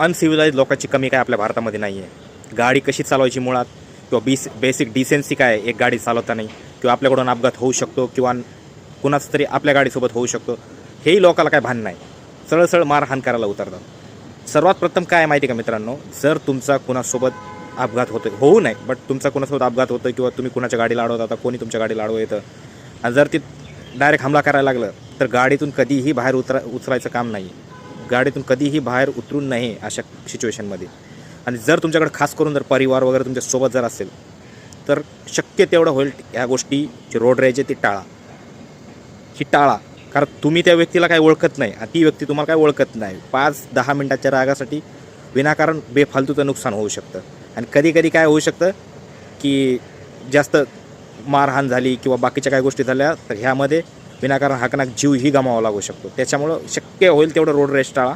अनसिव्हिलाइज लोकांची कमी काय आपल्या भारतामध्ये नाही आहे गाडी कशी चालवायची मुळात? किंवा बीस बेसिक डिसेन्सी काय एक गाडी चालवता नाही. किंवा आपल्याकडून अपघात होऊ शकतो किंवा कुणाच तरी आपल्या गाडीसोबत होऊ शकतो. हेही लोकाला काय भान नाही. सरळ सरळ मारहाण करायला उतरतात. सर्वात प्रथम काय आहे माहिती आहे का मित्रांनो? जर तुमचा कुणासोबत अपघात होतो होऊ नये बट तुमचा कुणासोबत अपघात होतो किंवा तुम्ही कुणाच्या गाडीला अडवता कोणी तुमच्या गाडीला अडवू येतं? आणि जर ती डायरेक्ट हमला करायला लागलं तर गाडीतून कधीही बाहेर उतरा उचलायचं काम नाही गाडीतून कधीही बाहेर उतरून नाही अशा सिच्युएशनमध्ये आणि जर तुमच्याकडे खास करून जर परिवार वगैरे तुमच्यासोबत जर असेल तर शक्य तेवढं होईल ह्या गोष्टी जी रोड रेज आहे ती टाळा. ही टाळा. कारण तुम्ही त्या व्यक्तीला काय ओळखत नाही आणि ती व्यक्ती तुम्हाला काय ओळखत नाही. पाच दहा मिनटाच्या रागासाठी विनाकारण बेफालतूचं नुकसान होऊ शकतं. आणि कधी कधी काय होऊ शकतं की जास्त मारहाण झाली किंवा बाकीच्या काही गोष्टी झाल्या तर ह्यामध्ये विनाकारण हाकनाक जीवही गमावा लागू शकतो. त्याच्यामुळं शक्य होईल तेवढं रोड रेस टाळा.